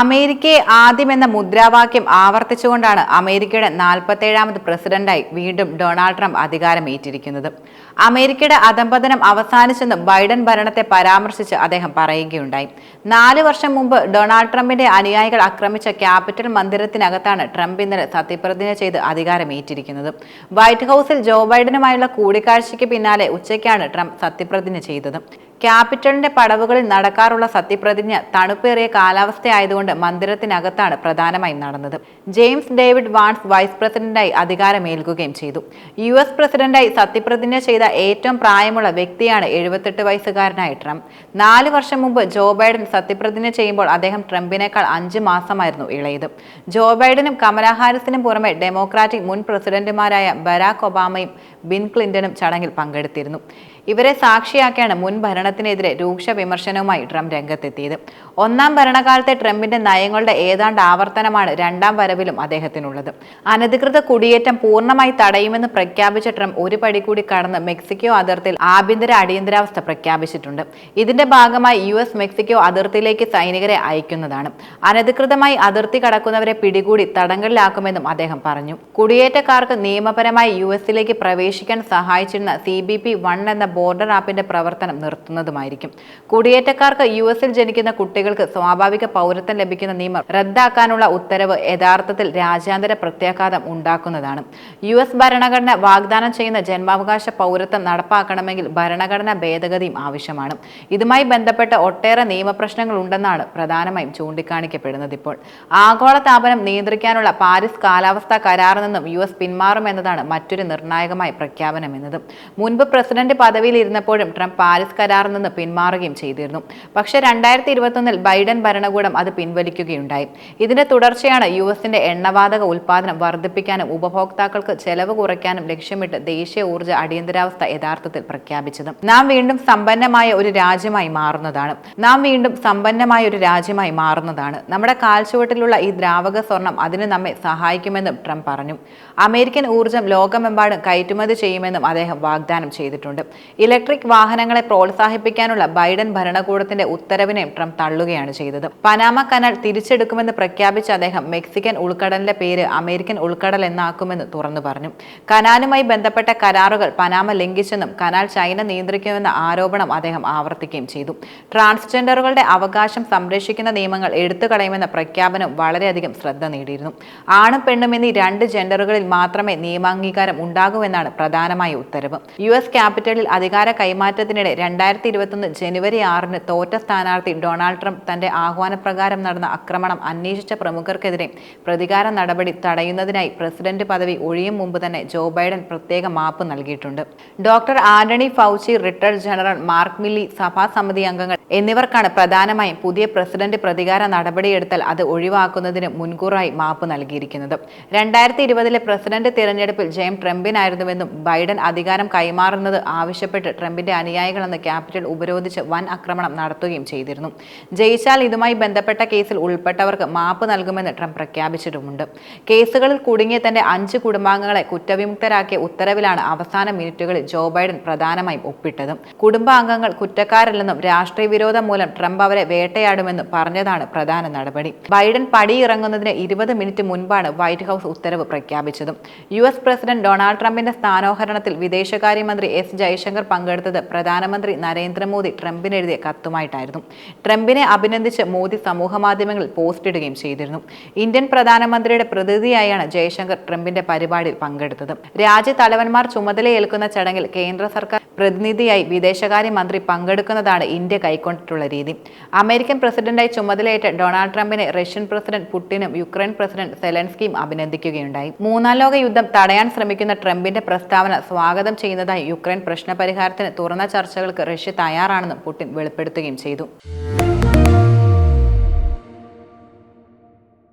അമേരിക്കയെ എന്ന മുദ്രാവാക്യം ആവർത്തിച്ചുകൊണ്ടാണ് അമേരിക്കയുടെ നാൽപ്പത്തേഴാമത് പ്രസിഡന്റായി വീണ്ടും ഡൊണാൾഡ് ട്രംപ് അധികാരമേറ്റിരിക്കുന്നത്. അമേരിക്കയുടെ അധംപതനം അവസാനിച്ചെന്ന് ബൈഡൻ ഭരണത്തെ പരാമർശിച്ച് അദ്ദേഹം പറയുകയുണ്ടായി. നാല് വർഷം മുമ്പ് ഡൊണാൾഡ് ട്രംപിന്റെ അനുയായികൾ ആക്രമിച്ച ക്യാപിറ്റൽ മന്ദിരത്തിനകത്താണ് ട്രംപ് ഇന്നലെ സത്യപ്രതിജ്ഞ ചെയ്ത് അധികാരമേറ്റിരിക്കുന്നത്. വൈറ്റ് ഹൌസിൽ ജോ ബൈഡനുമായുള്ള കൂടിക്കാഴ്ചയ്ക്ക് പിന്നാലെ ഉച്ചയ്ക്കാണ് ട്രംപ് സത്യപ്രതിജ്ഞ ചെയ്തത്. ക്യാപിറ്റലിന്റെ പടവുകളിൽ നടക്കാറുള്ള സത്യപ്രതിജ്ഞ തണുപ്പേറിയ കാലാവസ്ഥയായതുകൊണ്ട് മന്ദിരത്തിനകത്താണ് പ്രധാനമായും നടന്നത്. ജെയിംസ് ഡേവിഡ് വാൺസ് വൈസ് പ്രസിഡന്റായി അധികാരമേൽക്കുകയും ചെയ്തു. യു എസ് പ്രസിഡന്റായി സത്യപ്രതിജ്ഞ ചെയ്ത ഏറ്റവും പ്രായമുള്ള വ്യക്തിയാണ് എഴുപത്തെട്ട് വയസ്സുകാരനായ ട്രംപ്. നാല് വർഷം മുമ്പ് ജോ ബൈഡൻ സത്യപ്രതിജ്ഞ ചെയ്യുമ്പോൾ അദ്ദേഹം ട്രംപിനേക്കാൾ അഞ്ച് മാസമായിരുന്നു ഇളയത്. ജോ ബൈഡനും കമലാ ഹാരിസിനും പുറമെ ഡെമോക്രാറ്റിക് മുൻ പ്രസിഡന്റുമാരായ ബരാക് ഒബാമയും ബിൻ ക്ലിന്റണും ചടങ്ങിൽ പങ്കെടുത്തിരുന്നു. ഇവരെ സാക്ഷിയാക്കിയാണ് മുൻ ഭരണത്തിനെതിരെ രൂക്ഷ വിമർശനവുമായി ട്രംപ് രംഗത്തെത്തിയത്. ഒന്നാം ഭരണകാലത്തെ ട്രംപിന്റെ നയങ്ങളുടെ ഏതാണ്ട് ആവർത്തനമാണ് രണ്ടാം വരവിലും അദ്ദേഹത്തിനുള്ളത്. അനധികൃത കുടിയേറ്റം പൂർണമായി തടയുമെന്ന് പ്രഖ്യാപിച്ച ട്രംപ് ഒരു പടി കൂടി കടന്ന് മെക്സിക്കോ അതിർത്തിയിൽ ആഭ്യന്തര അടിയന്തരാവസ്ഥ പ്രഖ്യാപിച്ചിട്ടുണ്ട്. ഇതിന്റെ ഭാഗമായി യു എസ് മെക്സിക്കോ അതിർത്തിയിലേക്ക് സൈനികരെ അയക്കുന്നതാണ്. അനധികൃതമായി അതിർത്തി കടക്കുന്നവരെ പിടികൂടി തടങ്കലിലാക്കുമെന്നും അദ്ദേഹം പറഞ്ഞു. കുടിയേറ്റക്കാർക്ക് നിയമപരമായി യു എസിലേക്ക് പ്രവേശിക്കാൻ സഹായിച്ചിരുന്ന സി ബി പി വൺ എന്ന ബോർഡർ ആപ്പിന്റെ പ്രവർത്തനം നിർത്തുന്നതുമായിരിക്കും കുടിയേറ്റക്കാർക്ക് യു എസിൽ ജനിക്കുന്ന കുട്ടികൾക്ക് സ്വാഭാവിക പൗരത്വം ലഭിക്കുന്ന നിയമം റദ്ദാക്കാനുള്ള ഉത്തരവ് യഥാർത്ഥത്തിൽ രാജ്യാന്തര പ്രത്യാഘാതം ഉണ്ടാക്കുന്നതാണ്. യു എസ് ഭരണഘടന വാഗ്ദാനം ചെയ്യുന്ന ജന്മാവകാശ പൗരത്വം നടപ്പാക്കണമെങ്കിൽ ഭരണഘടനാ ഭേദഗതിയും ആവശ്യമാണ്. ഇതുമായി ബന്ധപ്പെട്ട് ഒട്ടേറെ നിയമപ്രശ്നങ്ങൾ ഉണ്ടെന്നാണ് പ്രധാനമായും ചൂണ്ടിക്കാണിക്കപ്പെടുന്നത് ഇപ്പോൾ. ആഗോള താപനം നിയന്ത്രിക്കാനുള്ള പാരീസ് കാലാവസ്ഥാ കരാറിൽ നിന്നും യു എസ് പിന്മാറുമെന്നതാണ് മറ്റൊരു നിർണായകമായ പ്രഖ്യാപനം എന്നത് മുൻപ് പ്രസിഡന്റ് പദവിയിൽ ഇരുന്നപ്പോഴും ട്രംപ് പാരീസ് കരാറിൽ നിന്ന് പിന്മാറുകയും ചെയ്തിരുന്നു. പക്ഷേ രണ്ടായിരത്തി ഇരുപത്തൊന്നിൽ ബൈഡൻ ഭരണകൂടം അത് പിൻവലിക്കുകയുണ്ടായി. ഇതിന്റെ തുടർച്ചയാണ് യു എസിന്റെ എണ്ണവാതക ഉൽപ്പാദനം വർദ്ധിപ്പിക്കാനും ഉപഭോക്താക്കൾക്ക് ചെലവ് കുറയ്ക്കാനും ലക്ഷ്യമിട്ട് ദേശീയ ഊർജ അടിയന്തരാവസ്ഥ യഥാർത്ഥത്തിൽ പ്രഖ്യാപിച്ചത്. നാം വീണ്ടും സമ്പന്നമായ ഒരു രാജ്യമായി മാറുന്നതാണ്. നാം വീണ്ടും സമ്പന്നമായ ഒരു രാജ്യമായി മാറുന്നതാണ്. നമ്മുടെ കാൽച്ചുവട്ടിലുള്ള ഈ ദ്രാവക സ്വർണം അതിന് നമ്മെ സഹായിക്കുമെന്നും ട്രംപ് പറഞ്ഞു. അമേരിക്കൻ ഊർജം ലോകമെമ്പാടും കയറ്റുമതി ചെയ്യുമെന്നും അദ്ദേഹം വാഗ്ദാനം ചെയ്തിട്ടുണ്ട്. ഇലക്ട്രിക് വാഹനങ്ങളെ പ്രോത്സാഹിപ്പിക്കാനുള്ള ബൈഡൻ ഭരണകൂടത്തിന്റെ ഉത്തരവിനെയും ട്രംപ് തള്ളുകയാണ് ചെയ്തത്. പനാമ കനാൽ തിരിച്ചെടുക്കുമെന്ന് പ്രഖ്യാപിച്ച അദ്ദേഹം മെക്സിക്കൻ ഉൾക്കടലിന്റെ പേര് അമേരിക്കൻ ഉൾക്കടൽ എന്നാക്കുമെന്ന് തുറന്നു പറഞ്ഞു. കനാലുമായി ബന്ധപ്പെട്ട കരാറുകൾ പനാമ ലംഘിച്ചെന്നും കനാൽ ചൈന നിയന്ത്രിക്കുമെന്ന ആരോപണം അദ്ദേഹം ആവർത്തിക്കുകയും ചെയ്തു. ട്രാൻസ്ജെൻഡറുകളുടെ അവകാശം സംരക്ഷിക്കുന്ന നിയമങ്ങൾ എടുത്തുകളയുമെന്ന പ്രഖ്യാപനം വളരെയധികം ശ്രദ്ധ നേടിയിരുന്നു. ആണും പെണ്ണും എന്നീ രണ്ട് ജെൻഡറുകളിൽ മാത്രമേ നിയമാംഗീകാരം ഉണ്ടാകൂവെന്നാണ് പ്രധാനമായ ഉത്തരവ്. യു എസ് ക്യാപിറ്റലിൽ അധികാര കൈമാറ്റത്തിനിടെ രണ്ടായിരത്തി ഇരുപത്തൊന്ന് ജനുവരി ആറിന് തോറ്റ സ്ഥാനാർത്ഥി ഡൊണാൾഡ് ട്രംപ് തന്റെ ആഹ്വാനപ്രകാരം നടന്ന ആക്രമണം അന്വേഷിച്ച പ്രമുഖർക്കെതിരെ പ്രതികാര നടപടി തടയുന്നതിനായി പ്രസിഡന്റ് പദവി ഒഴിയും മുമ്പ് തന്നെ ജോ ബൈഡൻ പ്രത്യേക മാപ്പ് നൽകിയിട്ടുണ്ട്. Doctor Anthony Fauci retired general Mark Milley സഭാ സമിതി അംഗങ്ങൾ എന്നിവർക്കാണ് പ്രധാനമായും പുതിയ പ്രസിഡന്റ് പ്രതികാര നടപടിയെടുത്താൽ അത് ഒഴിവാക്കുന്നതിന് മുൻകൂറായി മാപ്പ് നൽകിയിരിക്കുന്നത്. രണ്ടായിരത്തി ഇരുപതിലെ പ്രസിഡന്റ് തിരഞ്ഞെടുപ്പിൽ ജയം ട്രംപിനായിരുന്നുവെന്നും ബൈഡൻ അധികാരം കൈമാറുന്നത് ആവശ്യപ്പെട്ട് ട്രംപിന്റെ അനുയായികളെന്ന് ക്യാപിറ്റൽ ഉപരോധിച്ച് വൻ ആക്രമണം നടത്തുകയും ചെയ്തിരുന്നു. ജയിച്ചാൽ ഇതുമായി ബന്ധപ്പെട്ട കേസിൽ ഉൾപ്പെട്ടവർക്ക് മാപ്പ് നൽകുമെന്ന് ട്രംപ് പ്രഖ്യാപിച്ചിട്ടുമുണ്ട്. കേസുകളിൽ കുടുങ്ങിയ തന്റെ അഞ്ച് കുടുംബാംഗങ്ങളെ കുറ്റവിമുക്തരാക്കിയ ഉത്തരവിലാണ് അവസാന മിനിറ്റുകളിൽ ജോ ബൈഡൻ പ്രധാനമായും ഒപ്പിട്ടത്. കുടുംബാംഗങ്ങൾ കുറ്റക്കാരല്ലെന്നും രാഷ്ട്രീയ വിരോധം മൂലം ട്രംപ് അവരെ വേട്ടയാടുമെന്നും പറഞ്ഞതാണ് പ്രധാന നടപടി. ബൈഡൻ പടിയിറങ്ങുന്നതിന് ഇരുപത് മിനിറ്റ് മുൻപാണ് വൈറ്റ് ഹൌസ് ഉത്തരവ് പ്രഖ്യാപിച്ചത്. യു എസ് പ്രസിഡന്റ് ഡൊണാൾഡ് ട്രംപിന്റെ സ്ഥാനോഹരണത്തിൽ വിദേശകാര്യമന്ത്രി എസ് ജയശങ്കർ പങ്കെടുത്തത് പ്രധാനമന്ത്രി നരേന്ദ്രമോദി ട്രംപിന് എഴുതിയ കത്തുമായിട്ടായിരുന്നു. ട്രംപിനെ അഭിനന്ദിച്ച് മോദി സമൂഹമാധ്യമങ്ങളിൽ പോസ്റ്റ് ഇടുകയും ചെയ്തിരുന്നു. ഇന്ത്യൻ പ്രധാനമന്ത്രിയുടെ പ്രതിനിധിയായാണ് ജയശങ്കർ ട്രംപിന്റെ പരിപാടിയിൽ പങ്കെടുത്തത്. രാജ്യ തലവന്മാർ ചുമതലയേൽക്കുന്ന ചടങ്ങിൽ കേന്ദ്ര സർക്കാർ പ്രതിനിധിയായി വിദേശകാര്യമന്ത്രി പങ്കെടുക്കുന്നതാണ് ഇന്ത്യ കൈക്കൊണ്ടിട്ടുള്ള രീതി. അമേരിക്കൻ പ്രസിഡന്റായി ചുമതലയേറ്റ ഡൊണാൾഡ് ട്രംപിനെ റഷ്യൻ പ്രസിഡന്റ് പുടിനും യുക്രൈൻ പ്രസിഡന്റ് സെലൻസ്കിയും അഭിനന്ദിക്കുകയുണ്ടായി. മൂന്നാം ലോക യുദ്ധം തടയാൻ ശ്രമിക്കുന്ന ട്രംപിന്റെ പ്രസ്താവന സ്വാഗതം ചെയ്യുന്നതായി യുക്രൈൻ പ്രശ്നപരിഹാരത്തിന് തുറന്ന ചർച്ചകൾക്ക് റഷ്യ തയ്യാറാണെന്നും പുടിൻ വെളിപ്പെടുത്തുകയും ചെയ്തു.